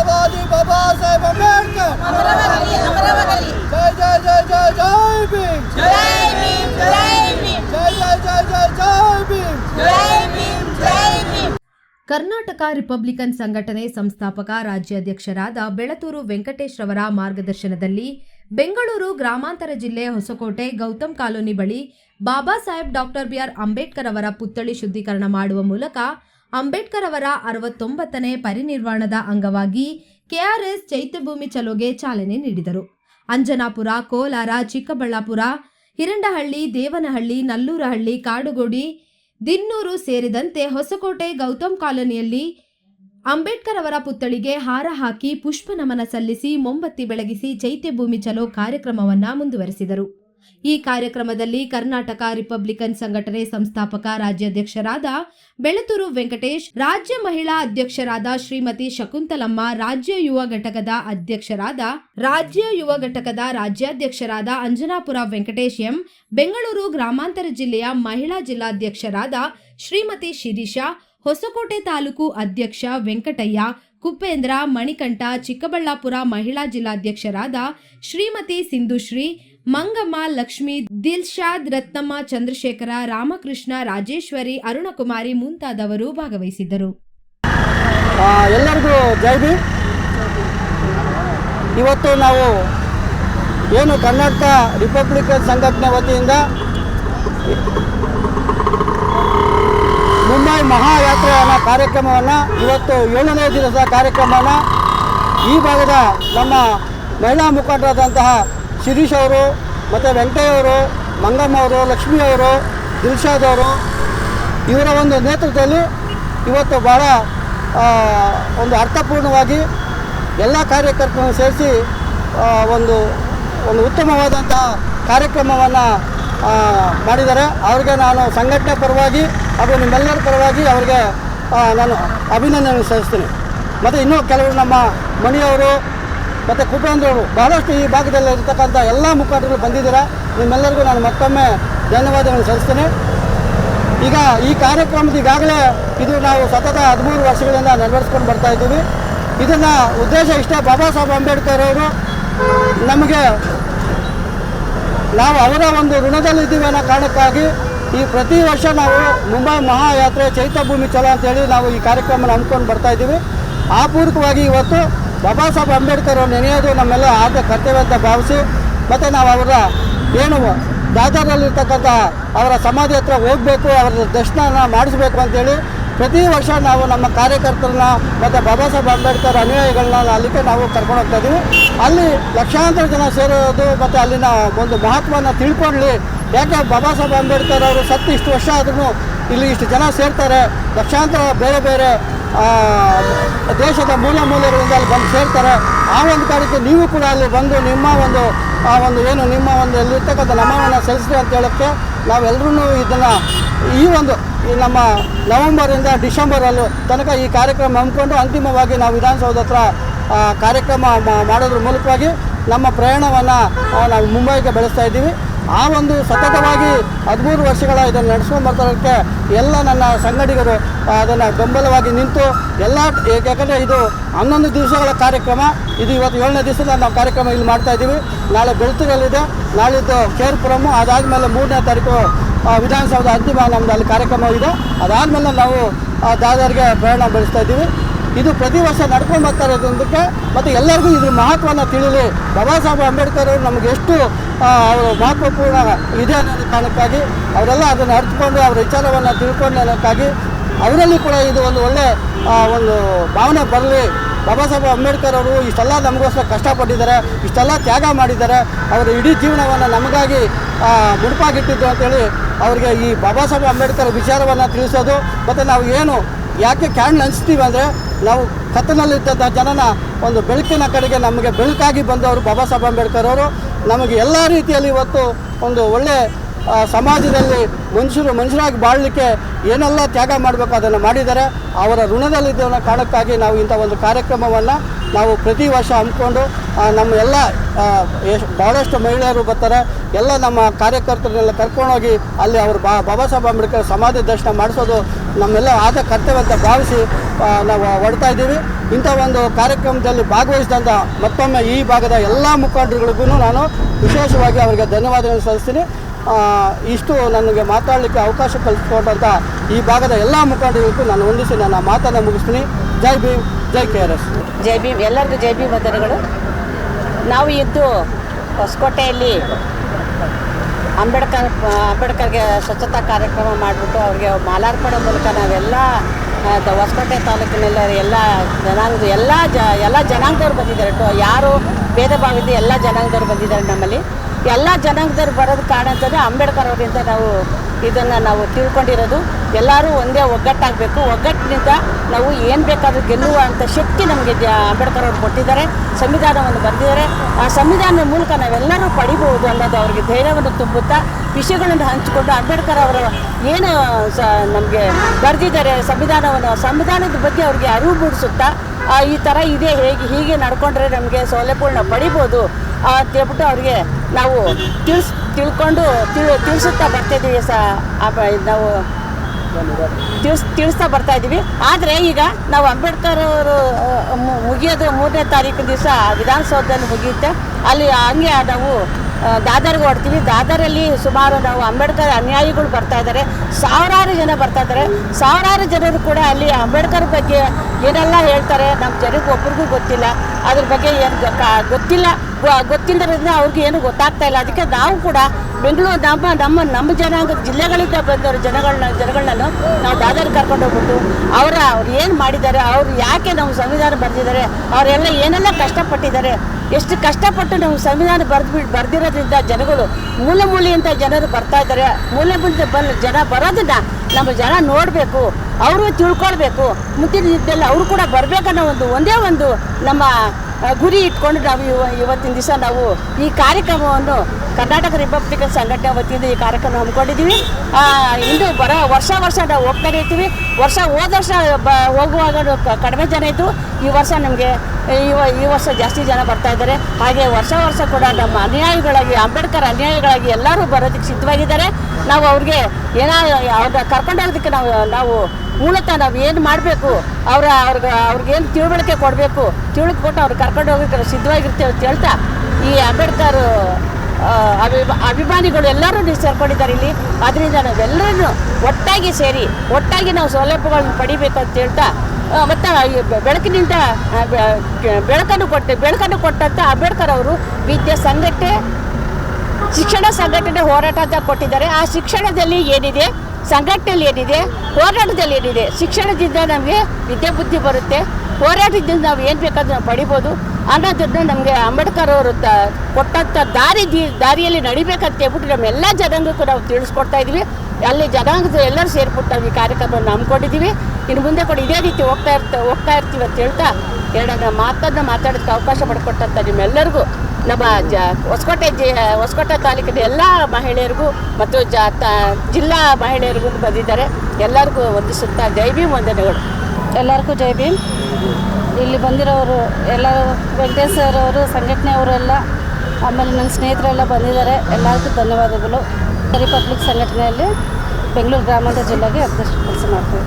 ಬಾಬಾ Saheb Ambedkar. Jai Jai Jai Jai Jai Bhim. Jai Bhim Jai Bhim. Jai Jai Jai Jai Jai Bhim. Jai Bhim Jai Bhim. Karnataka republican ಸಂಘಟನೆ ಸಂಸ್ಥಾಪಕ ರಾಜ್ಯಾಧ್ಯಕ್ಷರಾದ ಬೆಳತೂರು ವೆಂಕಟೇಶ್ ರವರ ಮಾರ್ಗದರ್ಶನದಲ್ಲಿ ಬೆಂಗಳೂರು ಗ್ರಾಮಾಂತರ ಜಿಲ್ಲೆ ಹೊಸಕೋಟೆ ಗೌತಮ್ ಕಾಲೋನಿ ಬಳಿ Baba Saheb doctor B R Ambedkar ಅವರ ಪುತ್ಥಳಿ ಶುದ್ಧೀಕರಣ ಮಾಡುವ ಮೂಲಕ ಅಂಬೇಡ್ಕರ್ ಅವರ ಅರವತ್ತೊಂಬತ್ತನೇ ಪರಿನಿರ್ವಾಣದ ಅಂಗವಾಗಿ ಕೆಆರ್ಎಸ್ ಚೈತ್ಯಭೂಮಿ ಚಲೋಗೆ ಚಾಲನೆ ನೀಡಿದರು. ಅಂಜನಾಪುರ, ಕೋಲಾರ, ಚಿಕ್ಕಬಳ್ಳಾಪುರ, ಹಿರಂಡಹಳ್ಳಿ, ದೇವನಹಳ್ಳಿ, ನಲ್ಲೂರಹಳ್ಳಿ, ಕಾಡುಗೋಡಿ, ದಿನ್ನೂರು ಸೇರಿದಂತೆ ಹೊಸಕೋಟೆ, ಗೌತಮ್ ಕಾಲೋನಿಯಲ್ಲಿ ಅಂಬೇಡ್ಕರ್ ಅವರ ಪುತ್ಥಳಿಗೆ ಹಾರ ಹಾಕಿ ಪುಷ್ಪ ನಮನ ಸಲ್ಲಿಸಿ, ಮೊಂಬತ್ತಿ ಬೆಳಗಿಸಿ ಚೈತ್ಯಭೂಮಿ ಚಲೋ ಕಾರ್ಯಕ್ರಮವನ್ನು ಮುಂದುವರೆಸಿದರು. ಈ ಕಾರ್ಯಕ್ರಮದಲ್ಲಿ ಕರ್ನಾಟಕ ರಿಪಬ್ಲಿಕನ್ ಸಂಘಟನೆ ಸಂಸ್ಥಾಪಕ ರಾಜ್ಯಾಧ್ಯಕ್ಷರಾದ ಬೆಳತೂರು ವೆಂಕಟೇಶ್, ರಾಜ್ಯ ಮಹಿಳಾ ಅಧ್ಯಕ್ಷರಾದ ಶ್ರೀಮತಿ ಶಕುಂತಲಮ್ಮ, ರಾಜ್ಯ ಯುವ ಘಟಕದ ಅಧ್ಯಕ್ಷರಾದ, ರಾಜ್ಯ ಯುವ ಘಟಕದ ರಾಜ್ಯಾಧ್ಯಕ್ಷರಾದ ಅಂಜನಾಪುರ ವೆಂಕಟೇಶ್ ಎಂ, ಬೆಂಗಳೂರು ಗ್ರಾಮಾಂತರ ಜಿಲ್ಲೆಯ ಮಹಿಳಾ ಜಿಲ್ಲಾಧ್ಯಕ್ಷರಾದ ಶ್ರೀಮತಿ ಶಿರೀಷಾ, ಹೊಸಕೋಟೆ ತಾಲೂಕು ಅಧ್ಯಕ್ಷ ವೆಂಕಟಯ್ಯ ಕುಪೇಂದ್ರ ಮಣಿಕಂಠ, ಚಿಕ್ಕಬಳ್ಳಾಪುರ ಮಹಿಳಾ ಜಿಲ್ಲಾಧ್ಯಕ್ಷರಾದ ಶ್ರೀಮತಿ ಸಿಂಧುಶ್ರೀ ಮಂಗಮ್ಮ, ಲಕ್ಷ್ಮಿ ದಿಲ್ಶಾದ್ ರತ್ನಮ್ಮ, ಚಂದ್ರಶೇಖರ, ರಾಮಕೃಷ್ಣ, ರಾಜೇಶ್ವರಿ, ಅರುಣಕುಮಾರಿ ಮುಂತಾದವರು ಭಾಗವಹಿಸಿದ್ದರು. ಎಲ್ಲರಿಗೂ ಜೈ ಭೀಮ್. ಇವತ್ತು ನಾವು ಏನು ಕರ್ನಾಟಕ ರಿಪಬ್ಲಿಕನ್ ಸಂಘಟನೆ ವತಿಯಿಂದ ಮುಂಬೈ ಮಹಾಯಾತ್ರೆ ಅನ್ನೋ ಕಾರ್ಯಕ್ರಮವನ್ನು ಇವತ್ತು ಏಳನೇ ದಿನದ ಕಾರ್ಯಕ್ರಮವನ್ನು ಈ ಭಾಗದ ನಮ್ಮ ಮಹಿಳಾ ಮುಖಂಡರಾದಂತಹ ಶಿರೀಶ್ ಅವರು, ಮತ್ತು ವೆಂಕಟಯ್ಯ ಅವರು, ಮಂಗಮ್ಮ ಅವರು, ಲಕ್ಷ್ಮೀ ಅವರು ದಿಲ್ಶಾದ್ ಅವರು, ಇವರ ಒಂದು ನೇತೃತ್ವದಲ್ಲಿ ಇವತ್ತು ಭಾಳ ಒಂದು ಅರ್ಥಪೂರ್ಣವಾಗಿ ಎಲ್ಲ ಕಾರ್ಯಕರ್ತರನ್ನು ಸೇರಿಸಿ ಒಂದು ಒಂದು ಉತ್ತಮವಾದಂಥ ಕಾರ್ಯಕ್ರಮವನ್ನು ಮಾಡಿದ್ದಾರೆ. ಅವರಿಗೆ ನಾನು ಸಂಘಟನೆ ಪರವಾಗಿ, ಹಾಗೂ ನಿಮ್ಮೆಲ್ಲರ ಪರವಾಗಿ ಅವರಿಗೆ ನಾನು ಅಭಿನಂದನೆ ಸಲ್ಲಿಸ್ತೀನಿ. ಮತ್ತು ಇನ್ನೂ ಕೆಲವರು ನಮ್ಮ ಮಣಿಯವರು ಮತ್ತು ಕುಟುಂಬದವರು ಬಹಳಷ್ಟು ಈ ಭಾಗದಲ್ಲಿ ಇರ್ತಕ್ಕಂಥ ಎಲ್ಲ ಮುಖಂಡರು ಬಂದಿದ್ದೀರಾ? ನಿಮ್ಮೆಲ್ಲರಿಗೂ ನಾನು ಮತ್ತೊಮ್ಮೆ ಧನ್ಯವಾದಗಳನ್ನು ಸಲ್ಲಿಸ್ತೇನೆ. ಈಗ ಈ ಕಾರ್ಯಕ್ರಮದ ಈಗಾಗಲೇ ಇದು ನಾವು ಸತತ ಹದಿಮೂರು ವರ್ಷಗಳಿಂದ ನೆರವೇರಿಸ್ಕೊಂಡು ಬರ್ತಾ ಇದ್ದೀವಿ. ಇದನ್ನು ಉದ್ದೇಶ ಇಷ್ಟೇ ಬಾಬಾ ಸಾಹೇಬ್ ಅಂಬೇಡ್ಕರ್ ಅವರು ನಮಗೆ ನಾವು ಅವರ ಒಂದು ಋಣದಲ್ಲಿದ್ದೀವಿ ಅನ್ನೋ ಕಾರಣಕ್ಕಾಗಿ ಈ ಪ್ರತಿ ವರ್ಷ ನಾವು ಮುಂಬೈ ಮಹಾಯಾತ್ರೆ ಚೈತ್ಯಭೂಮಿ ಚಲೋ ಅಂತೇಳಿ ನಾವು ಈ ಕಾರ್ಯಕ್ರಮನ ಹಮ್ಮಿಕೊಂಡು ಬರ್ತಾ ಇದ್ದೀವಿ. ಆ ಇವತ್ತು ಬಾಬಾ ಸಾಹೇಬ್ ಅಂಬೇಡ್ಕರ್ ಅವರು ನೆನೆಯೋದು ನಮ್ಮೆಲ್ಲ ಆದ ಕರ್ತವ್ಯ ಅಂತ ಭಾವಿಸಿ, ಮತ್ತು ನಾವು ಅವರ ಏನು ದಾದರಲ್ಲಿರ್ತಕ್ಕಂಥ ಅವರ ಸಮಾಧಿ ಹತ್ರ ಹೋಗಬೇಕು, ಅವರ ದರ್ಶನ ಮಾಡಿಸ್ಬೇಕು ಅಂತೇಳಿ ಪ್ರತಿ ವರ್ಷ ನಾವು ನಮ್ಮ ಕಾರ್ಯಕರ್ತರನ್ನ ಮತ್ತು ಬಾಬಾ ಸಾಹೇಬ್ ಅಂಬೇಡ್ಕರ್ ಅನುಯಾಯಿಗಳನ್ನ ಅಲ್ಲಿಗೆ ನಾವು ಕರ್ಕೊಂಡು ಹೋಗ್ತಾ ಇದ್ದೀವಿ ಅಲ್ಲಿ ಲಕ್ಷಾಂತರ ಜನ ಸೇರೋದು ಮತ್ತು ಅಲ್ಲಿನ ಒಂದು ಮಹತ್ವನ ತಿಳ್ಕೊಳ್ಳಿ. ಯಾಕೆ ಬಾಬಾ ಸಾಹೇಬ್ ಅಂಬೇಡ್ಕರ್ ಅವರು ಸತ್ತು ಇಷ್ಟು ವರ್ಷ ಆದ್ರೂ ಇಲ್ಲಿ ಇಷ್ಟು ಜನ ಸೇರ್ತಾರೆ. ಲಕ್ಷಾಂತರ ಬೇರೆ ಬೇರೆ ದೇಶದ ಮೂಲ ಮೂಲೆಗಳಿಂದ ಅಲ್ಲಿ ಬಂದು ಸೇರ್ತಾರೆ. ಆ ಒಂದು ಕಾರ್ಯಕ್ಕೆ ನೀವು ಕೂಡ ಅಲ್ಲಿ ಬಂದು ನಿಮ್ಮ ಒಂದು, ಆ ಒಂದು ಏನು, ನಿಮ್ಮ ಒಂದು ಎಲ್ಲಿರ್ತಕ್ಕಂಥ ನಮನವನ್ನು ಸಲ್ಲಿಸ್ರಿ ಅಂತ ಹೇಳೋಕ್ಕೆ ನಾವೆಲ್ಲರೂ ಇದನ್ನು ಈ ಒಂದು ನಮ್ಮ ನವೆಂಬರಿಂದ ಡಿಸೆಂಬರಲ್ಲೂ ತನಕ ಈ ಕಾರ್ಯಕ್ರಮ ಹಮ್ಮಿಕೊಂಡು ಅಂತಿಮವಾಗಿ ನಾವು ವಿಧಾನಸೌಧ ಹತ್ರ ಕಾರ್ಯಕ್ರಮ ಮಾಡೋದ್ರ ಮೂಲಕವಾಗಿ ನಮ್ಮ ಪ್ರಯಾಣವನ್ನು ನಾವು ಮುಂಬೈಗೆ ಬೆಳೆಸ್ತಾ ಇದ್ದೀವಿ. ಆ ಒಂದು ಸತತವಾಗಿ ಹದಿಮೂರು ವರ್ಷಗಳ ಇದನ್ನು ನಡೆಸ್ಕೊಂಡು ಬರ್ತಾರಕ್ಕೆ ಎಲ್ಲ ನನ್ನ ಸಂಗಡಿಗರು ಅದನ್ನು ಬೆಂಬಲವಾಗಿ ನಿಂತು ಎಲ್ಲ, ಯಾಕಂದರೆ ಇದು ಹನ್ನೊಂದು ದಿವಸಗಳ ಕಾರ್ಯಕ್ರಮ. ಇದು ಇವತ್ತು ಏಳನೇ ದಿವಸದ ನಾವು ಕಾರ್ಯಕ್ರಮ ಇಲ್ಲಿ ಮಾಡ್ತಾ ಇದ್ದೀವಿ. ನಾಳೆ ಬೆಳ್ತೂರಲ್ಲಿದೆ ನಾಳಿದ್ದು ಕೇರ್ಪುರಮು ಅದಾದಮೇಲೆ ಮೂರನೇ ತಾರೀಕು ವಿಧಾನಸೌಧ ಅಂತಿಮ ನಮ್ಮದು ಅಲ್ಲಿ ಕಾರ್ಯಕ್ರಮ ಇದೆ. ಅದಾದಮೇಲೆ ನಾವು ದಾದರ್ಗೆ ಪ್ರಯಾಣ ಬೆಳೆಸ್ತಾ ಇದ್ದೀವಿ. ಇದು ಪ್ರತಿ ವರ್ಷ ನಡ್ಕೊಂಡು ಬರ್ತಾ ಇರೋದಕ್ಕೆ ಮತ್ತು ಎಲ್ಲರಿಗೂ ಇದ್ರ ಮಹತ್ವನ ತಿಳಿಲಿ. ಬಾಬಾ ಸಾಹೇಬ್ ಅಂಬೇಡ್ಕರ್ ಅವರು ನಮಗೆ ಎಷ್ಟು ಮಹತ್ವಪೂರ್ಣ ಇದೆ ಅನ್ನೋದು ಕಾರಣಕ್ಕಾಗಿ ಅವರೆಲ್ಲ ಅದನ್ನು ಅರ್ಥಕೊಂಡು ಅವರ ವಿಚಾರವನ್ನು ತಿಳ್ಕೊಂಡು ಅನ್ನೋಕ್ಕಾಗಿ ಅವರಲ್ಲಿ ಕೂಡ ಇದು ಒಂದು ಒಳ್ಳೆ ಒಂದು ಭಾವನೆ ಬರಲಿ. ಬಾಬಾ ಸಾಹೇಬ್ ಅಂಬೇಡ್ಕರ್ ಅವರು ಇಷ್ಟೆಲ್ಲ ನಮಗೋಸ್ಕರ ಕಷ್ಟಪಟ್ಟಿದ್ದಾರೆ, ಇಷ್ಟೆಲ್ಲ ತ್ಯಾಗ ಮಾಡಿದ್ದಾರೆ, ಅವರ ಇಡೀ ಜೀವನವನ್ನು ನಮಗಾಗಿ ಮುಡುಪಾಗಿಟ್ಟಿದ್ದು ಅಂತೇಳಿ ಅವರಿಗೆ ಈ ಬಾಬಾ ಸಾಹೇಬ್ ಅಂಬೇಡ್ಕರ್ ವಿಚಾರವನ್ನು ತಿಳಿಸೋದು, ಮತ್ತು ನಾವು ಏನು, ಯಾಕೆ ಕ್ಯಾಂಡ್ಲ್ ಹಂಚ್ತೀವಿ ಅಂದರೆ ನಾವು ಕತ್ತಲಲ್ಲಿದ್ದಂಥ ಜನನ ಒಂದು ಬೆಳಕಿನ ಕಡೆಗೆ ನಮಗೆ ಬೆಳಕಾಗಿ ಬಂದವರು ಬಾಬಾ ಸಾಹೇಬ್ ಅಂಬೇಡ್ಕರ್ ಅವರು. ನಮಗೆ ಎಲ್ಲ ರೀತಿಯಲ್ಲಿ ಇವತ್ತು ಒಂದು ಒಳ್ಳೆ ಸಮಾಜದಲ್ಲಿ ಮನುಷ್ಯರು ಮನುಷ್ಯರಾಗಿ ಬಾಳಲಿಕ್ಕೆ ಏನೆಲ್ಲ ತ್ಯಾಗ ಮಾಡಬೇಕು ಅದನ್ನು ಮಾಡಿದ್ದಾರೆ. ಅವರ ಋಣದಲ್ಲಿದ್ದ ಕಾರಣಕ್ಕಾಗಿ ನಾವು ಇಂಥ ಒಂದು ಕಾರ್ಯಕ್ರಮವನ್ನು ನಾವು ಪ್ರತಿ ವರ್ಷ ಹಮ್ಮಿಕೊಂಡು ನಮ್ಮ ಎಲ್ಲ ಎಷ್ಟು ಭಾಳಷ್ಟು ಮಹಿಳೆಯರು ಬರ್ತಾರೆ. ಎಲ್ಲ ನಮ್ಮ ಕಾರ್ಯಕರ್ತರನ್ನೆಲ್ಲ ಕರ್ಕೊಂಡೋಗಿ ಅಲ್ಲಿ ಅವರು ಬಾ, ಬಾಬಾ ಸಾಹೇಬ್ ಅಂಬೇಡ್ಕರ್ ಸಮಾಧಿ ದರ್ಶನ ಮಾಡಿಸೋದು ನಮ್ಮೆಲ್ಲ ಆದ ಕರ್ತವ್ಯ ಅಂತ ಭಾವಿಸಿ ನಾವು ಹೊಡ್ತಾ ಇದ್ದೀವಿ. ಇಂಥ ಒಂದು ಕಾರ್ಯಕ್ರಮದಲ್ಲಿ ಭಾಗವಹಿಸಿದಂಥ ಮತ್ತೊಮ್ಮೆ ಈ ಭಾಗದ ಎಲ್ಲ ಮುಖಂಡರುಗಳಿಗೂ ನಾನು ವಿಶೇಷವಾಗಿ ಅವರಿಗೆ ಧನ್ಯವಾದಗಳನ್ನು ಸಲ್ಲಿಸ್ತೀನಿ. ಇಷ್ಟು ನನಗೆ ಮಾತಾಡಲಿಕ್ಕೆ ಅವಕಾಶ ಕಲ್ಪಿಸಿಕೊಟ್ಟಂಥ ಈ ಭಾಗದ ಎಲ್ಲ ಮುಖಂಡರಿಗೂ ನಾನು ಹೊಂದಿಸಿ ನನ್ನ ಮಾತನ್ನು ಮುಗಿಸ್ತೀನಿ. ಜೈ ಭೀಮ್, ಜೈ ಕೆ ಆರ್ ಎಸ್. ಜೈ ಭೀಮ್, ಎಲ್ಲರಿಗೂ ಜೈ ಭೀಮ್ ವಂದನೆಗಳು ನಾವು ಇದ್ದು ಹೊಸಕೋಟೆಯಲ್ಲಿ ಅಂಬೇಡ್ಕರ್, ಅಂಬೇಡ್ಕರ್ಗೆ ಸ್ವಚ್ಛತಾ ಕಾರ್ಯಕ್ರಮ ಮಾಡಿಬಿಟ್ಟು ಅವ್ರಿಗೆ ಮಾಲಾರ್ಪಣೆ ಮೂಲಕ ನಾವೆಲ್ಲ ಹೊಸಕೋಟೆ ತಾಲೂಕಿನೆಲ್ಲ ಎಲ್ಲ ಜನಾಂಗದ ಎಲ್ಲ ಜ, ಎಲ್ಲ ಜನಾಂಗದವ್ರು ಬಂದಿದ್ದಾರೆ. ಯಾರು ಭೇದ ಭಾವ ಇದೆ ಎಲ್ಲ ಜನಾಂಗದವ್ರು ಬಂದಿದ್ದಾರೆ ನಮ್ಮಲ್ಲಿ. ಎಲ್ಲ ಜನಾಂಗದವ್ರು ಬರೋದು ಕಾರಣ ಅಂತಂದರೆ ಅಂಬೇಡ್ಕರ್ ಅವರಿಂದ ನಾವು ಇದನ್ನು ನಾವು ತಿಳ್ಕೊಂಡಿರೋದು. ಎಲ್ಲರೂ ಒಂದೇ ಒಗ್ಗಟ್ಟಾಗಬೇಕು. ಒಗ್ಗಟ್ಟಿನಿಂದ ನಾವು ಏನು ಬೇಕಾದರೂ ಗೆಲ್ಲುವ ಅಂತ ಶಕ್ತಿ ನಮಗೆ ಅಂಬೇಡ್ಕರ್ ಅವರು ಕೊಟ್ಟಿದ್ದಾರೆ. ಸಂವಿಧಾನವನ್ನು ಬರೆದಿದ್ದಾರೆ. ಆ ಸಂವಿಧಾನದ ಮೂಲಕ ನಾವೆಲ್ಲರೂ ಪಡಿಬಹುದು ಅನ್ನೋದು ಅವರಿಗೆ ಧೈರ್ಯವನ್ನು ತುಂಬುತ್ತಾ ವಿಷಯಗಳನ್ನು ಹಂಚಿಕೊಂಡು ಅಂಬೇಡ್ಕರ್ ಅವರು ಏನು ಸ ನಮಗೆ ಬರೆದಿದ್ದಾರೆ ಸಂವಿಧಾನವನ್ನು ಸಂವಿಧಾನದ ಬಗ್ಗೆ ಅವ್ರಿಗೆ ಅರಿವು ಮೂಡಿಸುತ್ತಾ ಈ ಥರ ಇದೆ ಹೇಗೆ, ಹೀಗೆ ನಡ್ಕೊಂಡ್ರೆ ನಮಗೆ ಸೌಲಭ್ಯಗಳನ್ನ ಪಡಿಬೋದು ಅಂತೇಳ್ಬಿಟ್ಟು ಅವ್ರಿಗೆ ನಾವು ತಿಳಿಸ್, ತಿಳ್ಕೊಂಡು ತಿಳ್, ತಿಳಿಸುತ್ತಾ ಬರ್ತಾಯಿದ್ದೀವಿ ಸ ನಾವು ತಿಳಿಸ್, ತಿಳಿಸ್ತಾ ಬರ್ತಾ ಇದ್ದೀವಿ. ಆದರೆ ಈಗ ನಾವು ಅಂಬೇಡ್ಕರ್ ಅವರು ಮುಗಿಯೋದು ಮೂರನೇ ತಾರೀಕು ದಿವಸ ವಿಧಾನಸೌಧದಲ್ಲಿ ಮುಗಿಯುತ್ತೆ. ಅಲ್ಲಿ ಹಂಗೆ ನಾವು ದಾದರ್ಗೆ ಹೊಡ್ತೀವಿ ದಾದರಲ್ಲಿ ಸುಮಾರು ನಾವು ಅಂಬೇಡ್ಕರ್ ಅನ್ಯಾಯಿಗಳು ಬರ್ತಾ ಇದ್ದಾರೆ. ಸಾವಿರಾರು ಜನ ಬರ್ತಾ ಇದ್ದಾರೆ. ಸಾವಿರಾರು ಜನರು ಕೂಡ ಅಲ್ಲಿ ಅಂಬೇಡ್ಕರ್ ಬಗ್ಗೆ ಏನೆಲ್ಲ ಹೇಳ್ತಾರೆ ನಮ್ಮ ಜನಕ್ಕೆ ಒಬ್ರಿಗೂ ಗೊತ್ತಿಲ್ಲ. ಅದ್ರ ಬಗ್ಗೆ ಏನು ಗೊತ್ತಿಲ್ಲ. ಗೊತ್ತಿಲ್ಲದ್ರಿಂದ ಅವ್ರಿಗೆ ಏನು ಗೊತ್ತಾಗ್ತಾ ಇಲ್ಲ. ಅದಕ್ಕೆ ನಾವು ಕೂಡ ಬೆಂಗಳೂರು ನಮ್ಮ ನಮ್ಮ ನಮ್ಮ ಜನಾಂಗ ಜಿಲ್ಲೆಗಳಿಂದ ಬಂದವರು ಜನಗಳನ್ನ ಜನಗಳನ್ನ ನಾವು ದಾದರ್ ಕರ್ಕೊಂಡು ಹೋಗ್ಬಿಟ್ಟು ಅವರ, ಅವ್ರು ಏನು ಮಾಡಿದ್ದಾರೆ, ಅವ್ರು ಯಾಕೆ ನಾವು ಸಂವಿಧಾನ ಬರೆದಿದ್ದಾರೆ, ಅವರೆಲ್ಲ ಏನೆಲ್ಲ ಕಷ್ಟಪಟ್ಟಿದ್ದಾರೆ ಎಷ್ಟು ಕಷ್ಟಪಟ್ಟು ನಾವು ಸಂವಿಧಾನ ಬರೆದ್ಬಿಟ್ಟು ಬರೆದಿರೋದ್ರಿಂದ ಜನಗಳು ಮೂಲ ಮೂಲೆಯಿಂದ ಜನರು ಬರ್ತಾ ಇದ್ದಾರೆ. ಮೂಲ ಮೂಲೆಯಿಂದ ಬಂದು ಜನ ಬರೋದನ್ನ ನಮ್ಮ ಜನ ನೋಡಬೇಕು, ಅವರು ತಿಳ್ಕೊಳ್ಬೇಕು. ಮುಂದಿನ ಇದ್ದಲ್ಲಿ ಅವರು ಕೂಡ ಬರಬೇಕನ್ನೋ ಒಂದು, ಒಂದೇ ಒಂದು ನಮ್ಮ ಗುರಿ ಇಟ್ಕೊಂಡು ನಾವು ಇವ ಇವತ್ತಿನ ದಿವಸ ನಾವು ಈ ಕಾರ್ಯಕ್ರಮವನ್ನು ಕರ್ನಾಟಕ ರಿಪಬ್ಲಿಕನ್ ಸಂಘಟನೆ ವತಿಯಿಂದ ಈ ಕಾರ್ಯಕ್ರಮ ಹಮ್ಮಿಕೊಂಡಿದ್ದೀವಿ. ಇಂದು ಬರ ವರ್ಷ ವರ್ಷ ನಾವು ಹೋಗ್ತಾನೆ ಇರ್ತೀವಿ. ವರ್ಷ ಹೋದ ವರ್ಷ ಬ ಹೋಗುವಾಗ ಕಡಿಮೆ ಜನ ಇದ್ದು, ಈ ವರ್ಷ ನಮಗೆ ಈ ಈ ವರ್ಷ ಜಾಸ್ತಿ ಜನ ಬರ್ತಾ ಇದ್ದಾರೆ. ಹಾಗೆ ವರ್ಷ ವರ್ಷ ಕೂಡ ನಮ್ಮ ಅನ್ಯಾಯಗಳಾಗಿ, ಅಂಬೇಡ್ಕರ್ ಅನ್ಯಾಯಗಳಾಗಿ ಎಲ್ಲರೂ ಬರೋದಕ್ಕೆ ಸಿದ್ಧವಾಗಿದ್ದಾರೆ. ನಾವು ಅವ್ರಿಗೆ ಏನೋ ಅವ್ರನ್ನ ಕರ್ಕೊಂಡೋಗೋದಕ್ಕೆ ನಾವು ನಾವು ಮೂಲತಃ ನಾವು ಏನು ಮಾಡಬೇಕು, ಅವರ ಅವ್ರಿಗೆ ಅವ್ರಿಗೇನು ತಿಳುವಳಿಕೆ ಕೊಡಬೇಕು ತಿಳುವಳಿಕೆ ಕೊಟ್ಟು ಅವ್ರು ಕರ್ಕೊಂಡು ಹೋಗೋಕ್ಕೆ ಸಿದ್ಧವಾಗಿರ್ತೇವೆ ಅಂತ ಹೇಳ್ತಾ, ಈ ಅಂಬೇಡ್ಕರ್ ಅಭಿಮ ಅಭಿಮಾ, ಅಭಿಮಾನಿಗಳು ಎಲ್ಲರೂ ನೀವು ಸೇರ್ಕೊಂಡಿದ್ದಾರೆ ಇಲ್ಲಿ. ಅದರಿಂದ ನಾವೆಲ್ಲರೂ ಒಟ್ಟಾಗಿ ಸೇರಿ, ಒಟ್ಟಾಗಿ ನಾವು ಸೌಲಭ್ಯಗಳನ್ನು ಪಡಿಬೇಕು ಅಂತ ಹೇಳ್ತಾ ಮತ್ತು ಬೆಳಕಿನಿಂದ ಬೆಳಕನ್ನು ಕೊಟ್ಟೆ, ಬೆಳಕನ್ನು ಕೊಟ್ಟಂತ ಅಂಬೇಡ್ಕರ್ ಅವರು ವಿದ್ಯಾ ಸಂಘಟನೆ, ಶಿಕ್ಷಣ ಸಂಘಟನೆ ಹೋರಾಟ ಅಂತ ಕೊಟ್ಟಿದ್ದಾರೆ. ಆ ಶಿಕ್ಷಣದಲ್ಲಿ ಏನಿದೆ? ಸಂಘಟನೆಯಲ್ಲಿ ಏನಿದೆ? ಹೋರಾಟದಲ್ಲಿ ಏನಿದೆ? ಶಿಕ್ಷಣದಿಂದ ನಮಗೆ ವಿದ್ಯಾಬುದ್ಧಿ ಬರುತ್ತೆ. ಹೋರಾಟದಿಂದ ನಾವು ಏನು ಬೇಕಾದ್ರೂ ನಾವು ಪಡಿಬೋದು. ಅನ್ನೋದನ್ನು ನಮಗೆ ಅಂಬೇಡ್ಕರ್ ಅವರು ತ ಕೊಟ್ಟಂಥ ದಾರಿ ದಾರಿಯಲ್ಲಿ ನಡಿಬೇಕಂತ ಹೇಳ್ಬಿಟ್ಟು ನಮ್ಮೆಲ್ಲ ಜನಾಂಗಕ್ಕೂ ನಾವು ತಿಳಿಸ್ಕೊಡ್ತಾ ಇದ್ದೀವಿ ಅಲ್ಲಿ ಜನಾಂಗದ ಎಲ್ಲರೂ ಸೇರ್ಬಿಟ್ಟು ನಾವು ಈ ಕಾರ್ಯಕ್ರಮವನ್ನು ಹಮ್ಮಿಕೊಂಡಿದ್ದೀವಿ ಇನ್ನು ಮುಂದೆ ಕೂಡ ಇದೇ ರೀತಿ ಹೋಗ್ತಾ ಇರ್ತ ಹೋಗ್ತಾ ಇರ್ತೀವಿ ಅಂತ ಹೇಳ್ತಾ ಎರಡನ್ನ ಮಾತನ್ನು ಮಾತಾಡೋದಕ್ಕೆ ಅವಕಾಶ ಮಾಡಿಕೊಟ್ಟಂಥ ನಿಮ್ಮೆಲ್ಲರಿಗೂ ನಮ್ಮ ಜ ಹೊಸಕೋಟೆ ಜಿ ಹೊಸಕೋಟೆ ತಾಲೂಕಿನ ಎಲ್ಲ ಮಹಿಳೆಯರಿಗೂ ಮತ್ತು ಜಾ ತ ಜಿಲ್ಲಾ ಮಹಿಳೆಯರಿಗೂ ಬಂದಿದ್ದಾರೆ. ಎಲ್ಲರಿಗೂ ವಂದಿಸುತ್ತಾ ಭೀಮ್ ವಂದನೆಗಳು. ಎಲ್ಲರಿಗೂ ಜೈ ಭೀಮ್. ಇಲ್ಲಿ ಬಂದಿರೋರು ಎಲ್ಲ ವೆಂಕಟೇಶ್ ಸರ್ ಅವರು ಸಂಘಟನೆಯವರು ಎಲ್ಲ ಆಮೇಲೆ ನನ್ನ ಸ್ನೇಹಿತರೆಲ್ಲ ಬಂದಿದ್ದಾರೆ. ಎಲ್ಲರಿಗೂ ಧನ್ಯವಾದಗಳು. ರಿಪಬ್ಲಿಕ್ ಸಂಘಟನೆಯಲ್ಲಿ ಬೆಂಗಳೂರು ಗ್ರಾಮಾಂತರ ಜಿಲ್ಲೆಗೆ ಅಧ್ಯಕ್ಷ ಕೆಲಸ ಮಾಡ್ತೀವಿ.